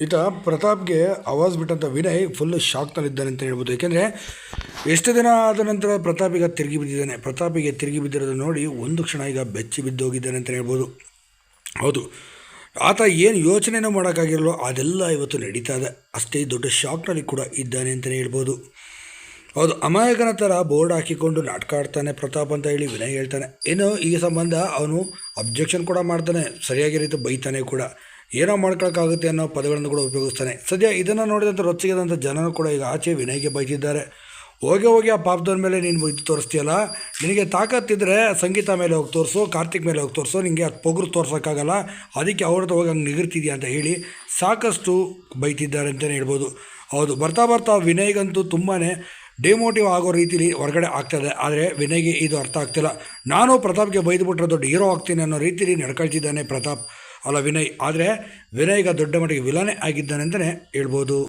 ಈತ ಪ್ರತಾಪ್ಗೆ ಆವಾಜ್ ಬಿಟ್ಟಂಥ ವಿನಯ್ ಫುಲ್ ಶಾಕ್ನಲ್ಲಿದ್ದಾನೆ ಅಂತ ಹೇಳ್ಬೋದು. ಏಕೆಂದರೆ ಎಷ್ಟು ದಿನ ಆದ ನಂತರ ಪ್ರತಾಪಿಗೆ ತಿರುಗಿ ಬಿದ್ದಿದ್ದಾನೆ. ಪ್ರತಾಪಿಗೆ ತಿರುಗಿ ಬಿದ್ದಿರೋದನ್ನು ನೋಡಿ ಒಂದು ಕ್ಷಣ ಈಗ ಬೆಚ್ಚಿ ಬಿದ್ದೋಗಿದ್ದಾನೆ ಅಂತ ಹೇಳ್ಬೋದು. ಹೌದು. ಆತ ಏನು ಯೋಚನೆನೂ ಮಾಡೋಕ್ಕಾಗಿರಲೋ ಅದೆಲ್ಲ ಇವತ್ತು ನಡೀತಾ ಇದೆ. ಅಷ್ಟೇ ದೊಡ್ಡ ಶಾಕ್ನಲ್ಲಿ ಕೂಡ ಇದ್ದಾನೆ ಅಂತಲೇ ಹೇಳ್ಬೋದು. ಹೌದು, ಅಮಾಯಕನ ಥರ ಬೋರ್ಡ್ ಹಾಕಿಕೊಂಡು ನಾಟಕ ಆಡ್ತಾನೆ ಪ್ರತಾಪ್ ಅಂತ ಹೇಳಿ ವಿನಯ್ ಹೇಳ್ತಾನೆ. ಏನು ಈ ಸಂಬಂಧ ಅವನು ಅಬ್ಜೆಕ್ಷನ್ ಕೂಡ ಮಾಡ್ತಾನೆ. ಸರಿಯಾಗಿ ರೀತಿ ಬೈತಾನೆ ಕೂಡ. ಏನೋ ಮಾಡ್ಕೊಳಕ್ಕಾಗುತ್ತೆ ಅನ್ನೋ ಪದಗಳನ್ನು ಕೂಡ ಉಪಯೋಗಿಸ್ತಾನೆ. ಸದ್ಯ ಇದನ್ನು ನೋಡಿದಂಥ ರೊಚ್ಚಿಗೆದಂಥ ಜನರು ಕೂಡ ಈಗ ಆಚೆ ವಿನಯ್ಗೆ ಬೈತಿದ್ದಾರೆ. ಹೋಗಿ ಹೋಗಿ ಆ ಪಾಪದವ್ರ ಮೇಲೆ ನೀನು ಇದು ತೋರಿಸ್ತೀಯಲ್ಲ? ನಿನಗೆ ತಾಕತ್ತಿದ್ದರೆ ಸಂಗೀತ ಮೇಲೆ ಹೋಗಿ ತೋರಿಸು, ಕಾರ್ತಿಕ್ ಮೇಲೆ ಹೋಗಿ ತೋರಿಸು ನಿನಗೆ ಅದು ಪೊಗರು ತೋರ್ಸೋಕ್ಕಾಗಲ್ಲ, ಅದಕ್ಕೆ ಅವ್ರದ್ದು ಹೋಗಿ ಹಂಗೆ ನಿಗಿರ್ತಿದ್ಯಾ ಅಂತ ಹೇಳಿ ಸಾಕಷ್ಟು ಬೈತಿದ್ದಾರೆ ಅಂತಲೇ ಹೇಳ್ಬೋದು. ಹೌದು, ಬರ್ತಾ ಬರ್ತಾ ವಿನಯ್ಗಂತೂ ತುಂಬಾ ಡಿಮೋಟಿವ್ ಆಗೋ ರೀತಿಲಿ ಹೊರಗಡೆ ಆಗ್ತದೆ ಆದರೆ ವಿನಯ್ಗೆ ಇದು ಅರ್ಥ ಆಗ್ತಿಲ್ಲ. ನಾನು ಪ್ರತಾಪ್ಗೆ ಬೈದುಬಿಟ್ರೆ ದೊಡ್ಡ ಹೀರೋ ಆಗ್ತೀನಿ ಅನ್ನೋ ರೀತಿಲಿ ನಡ್ಕೊಳ್ತಿದ್ದಾನೆ ಪ್ರತಾಪ್. ಅಲ್ಲ ವಿನಯ್. ಆದರೆ ವಿನಯ್ಗ ದೊಡ್ಡ ಮಟ್ಟಿಗೆ ವಿಲನೇ ಆಗಿದ್ದಾನೆ ಅಂತಲೇ ಹೇಳ್ಬೋದು.